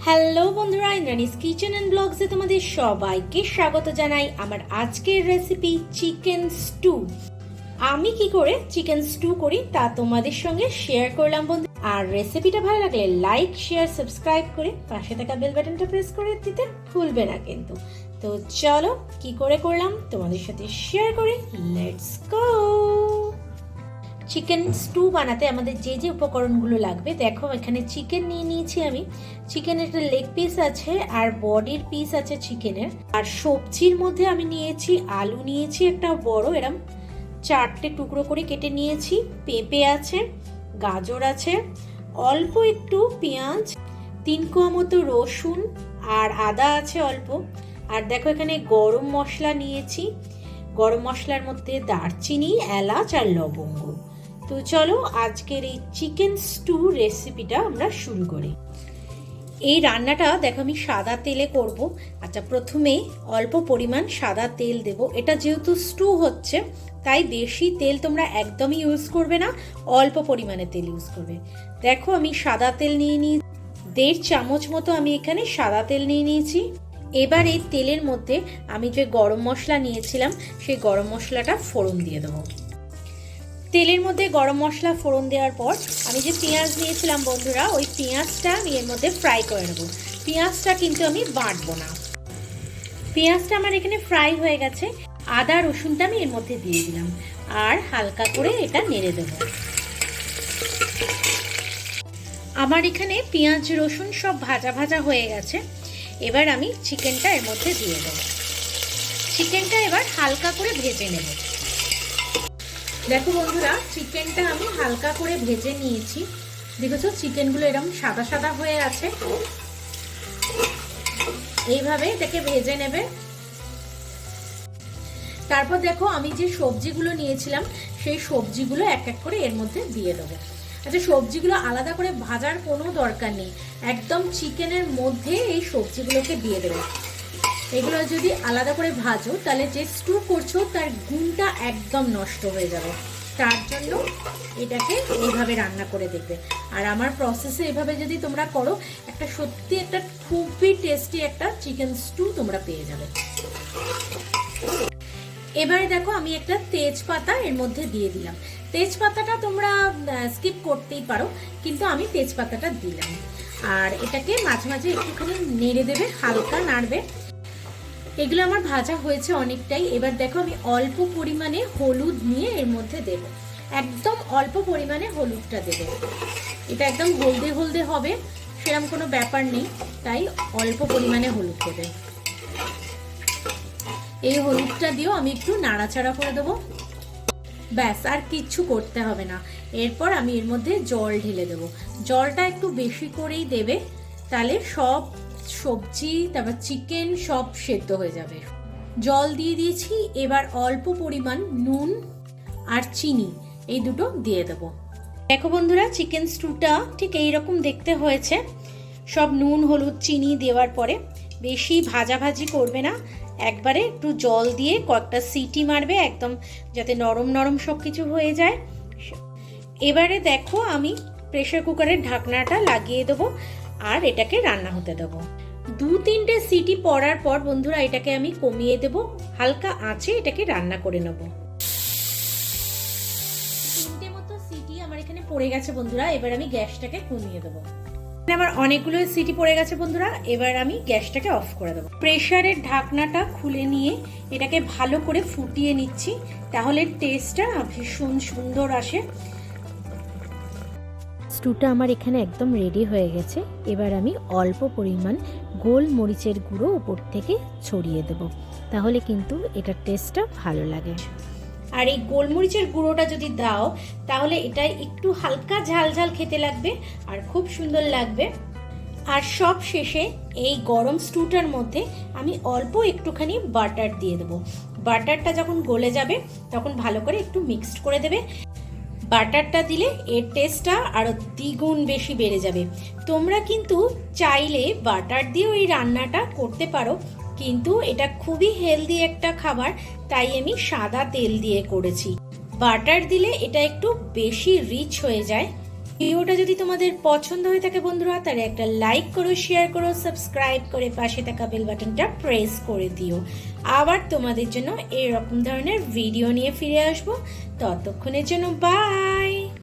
Hello বন্ধুরা Indrani's kitchen and ব্লগসে তোমাদের সবাইকে স্বাগত জানাই আমার আজকের রেসিপি চিকেন স্টু আমি কি করে চিকেন স্টু করি তা তোমাদের সঙ্গে শেয়ার করলাম বন্ধু আর রেসিপিটা ভালো লাগলে লাইক শেয়ার সাবস্ক্রাইব করে পাশে থাকা বেল বাটনটা প্রেস করে দিতে ভুলবে না কিন্তু। তো চলো কি করে করলাম তোমাদের সাথে শেয়ার করি। লেটস গো চিকেন স্টু বানাতে আমাদের যে যে উপকরণগুলো লাগবে, দেখো এখানে চিকেন নিয়ে নিয়েছি আমি। চিকেনের একটা লেগ পিস আছে আর বডির পিস আছে চিকেনের আর সবজির মধ্যে আমি নিয়েছি আলু নিয়েছি একটা বড়, এরম চারটে টুকরো করে কেটে নিয়েছি। পেঁপে আছে, গাজর আছে, অল্প একটু পেঁয়াজ, তিন কোয়া মতো রসুন আর আদা আছে অল্প। আর দেখো এখানে গরম মশলা নিয়েছি। গরম মশলার মধ্যে দারচিনি, এলাচ আর লবঙ্গ। তো চলো আজকের এই চিকেন স্টু রেসিপিটা আমরা শুরু করি। এই রান্নাটা দেখো আমি সাদা তেলে করব। আচ্ছা প্রথমে অল্প পরিমাণ সাদা তেল দেব। এটা যেহেতু স্টু হচ্ছে, তাই বেশি তেল তোমরা একদমই ইউজ করবে না, অল্প পরিমাণে তেল ইউজ করবে। দেখো আমি সাদা তেল নিয়ে নিই, দেড় চামচ মতো আমি এখানে সাদা তেল নিয়ে নিয়েছি। এবার এই তেলের মধ্যে আমি যে গরম মশলা নিয়েছিলাম, সেই গরম মশলাটা ফোড়ন দিয়ে দেবো। তেলের মধ্যে গরম মশলা ফোড়ন দেওয়ার পর আমি যে পেঁয়াজ নিয়েছিলাম বন্ধুরা, ওই পেঁয়াজটা আমি এর মধ্যে ফ্রাই করে নেব। পেঁয়াজটা কিন্তু আমি বাটবো না। পেঁয়াজটা আমার এখানে ফ্রাই হয়ে গেছে। আদা, রসুনটা আমি এর মধ্যে দিয়ে দিলাম। আর হালকা করে এটা নেড়ে দেবো। আমার এখানে পেঁয়াজ, রসুন সব ভাজা ভাজা হয়ে গেছে। এবার আমি চিকেনটা এর মধ্যে দিয়ে দেবো। চিকেনটা এবার হালকা করে ভেজে নেব। দেখো বন্ধুরা চিকেনটা আমি হালকা করে ভেজে নিয়েছি। দেখেছ চিকেনগুলো এরকম সাদা সাদা হয়ে আছে। এইভাবে এটাকে ভেজে নেবে। তারপর দেখো, আমি যে সবজিগুলো নিয়েছিলাম, সেই সবজিগুলো এক এক করে এর মধ্যে দিয়ে দেবো। আচ্ছা সবজিগুলো আলাদা করে ভাজার কোনো দরকার নেই। একদম চিকেনের মধ্যে এই সবজিগুলোকে দিয়ে দেবে। এগুলো যদি আলাদা করে ভাজো, তাহলে যে স্টু করছ তার গুণটা একদম নষ্ট হয়ে যাবে। তার জন্য এটাকে এইভাবে রান্না করে দেখবে। আর আমার প্রসেসে এভাবে যদি তোমরা করো, একটা সত্যি একটা খুবই টেস্টি একটা চিকেন স্টু তোমরা পেয়ে যাবে। এবারে দেখো আমি একটা তেজপাতা এর মধ্যে দিয়ে দিলাম। তেজপাতাটা তোমরা স্কিপ করতেই পারো, কিন্তু আমি তেজপাতাটা দিলাম। আর এটাকে মাঝে মাঝে একটুখানি নেড়ে দেবে, হালকা নাড়বে। এগুলো আমার ভাজা হয়েছে অনেকটাই। এবার দেখো আমি অল্প পরিমাণে হলুদ নিয়ে এর মধ্যে দেব। একদম অল্প পরিমাণে হলুদটা দেবে। এটা একদম হলদে হলদে হবে সেরকম কোনো ব্যাপার নেই, তাই অল্প পরিমাণে হলুদ দেবে। এই হলুদটা দিয়েও আমি একটু নাড়াচাড়া করে দেবো। ব্যাস, আর কিচ্ছু করতে হবে না। এরপর আমি এর মধ্যে জল ঢেলে দেবো। জলটা একটু বেশি করেই দেবে। তাহলে সব সবজি, তারপর চিকেন সব সেদ্ধ হয়ে যাবে। জল দিয়ে দিয়েছি, এবার অল্প পরিমাণ নুন আর চিনি, এই দুটো দিয়ে দেবো। দেখো বন্ধুরা চিকেন স্টুটা ঠিক এইরকম দেখতে হয়েছে। সব নুন, হলুদ, চিনি দেওয়ার পরে বেশি ভাজাভাজি করবে না। একবারে একটু জল দিয়ে কয়েকটা সিটি মারবে, একদম যাতে নরম নরম সব কিছু হয়ে যায়। এবারে দেখো আমি প্রেশার কুকারের ঢাকনাটা লাগিয়ে দেবো। আর এটাকে রান্না হতে দেবো। দু তিনটে সিটি পড়ার পর বন্ধুরা এটাকে আমি কমিয়ে দেব। হালকা আঁচে এটাকে রান্না করে নেব। তিনটে মতো সিটি আমার এখানে পড়ে গেছে বন্ধুরা, এবার আমি গ্যাসটাকে কমিয়ে দেবো। আমার অনেকগুলো সিটি পড়ে গেছে বন্ধুরা, এবার আমি গ্যাসটাকে অফ করে দেবো। প্রেশারের ঢাকনাটা খুলে নিয়ে এটাকে ভালো করে ফুটিয়ে নিচ্ছি, তাহলে টেস্টটা ভীষণ সুন্দর আসে। স্টুটা আমার এখানে একদম রেডি হয়ে গেছে। এবার আমি অল্প পরিমাণ গোলমরিচের গুঁড়ো উপর থেকে ছড়িয়ে দেব। তাহলে কিন্তু এটার টেস্টটা ভালো লাগে। আর এই গোলমরিচের গুঁড়োটা যদি দাও, তাহলে এটা একটু হালকা ঝাল ঝাল খেতে লাগবে আর খুব সুন্দর লাগবে। আর সব শেষে এই গরম স্টুটার মধ্যে আমি অল্প একটুখানি বাটার দিয়ে দেবো। বাটারটা যখন গলে যাবে, তখন ভালো করে একটু মিক্সড করে দেবে। বাটারটা দিলে এর টেস্টটা আরও দ্বিগুণ বেশি বেড়ে যাবে। তোমরা কিন্তু চাইলে বাটার দিয়ে ওই রান্নাটা করতে পারো, কিন্তু এটা খুবই হেলদি একটা খাবার, তাই আমি সাদা তেল দিয়ে করেছি। বাটার দিলে এটা একটু বেশি রিচ হয়ে যায়। ভিডিওটা যদি তোমাদের পছন্দ হয়ে থাকে বন্ধুরা, তাহলে একটা লাইক করো শেয়ার করো সাবস্ক্রাইব করে পাশে থাকা বেল বাটনটা প্রেস করে দিও। আবার তোমাদের জন্য এরকম ধরনের ভিডিও নিয়ে ফিরে আসব। ততক্ষণের জন্য বাই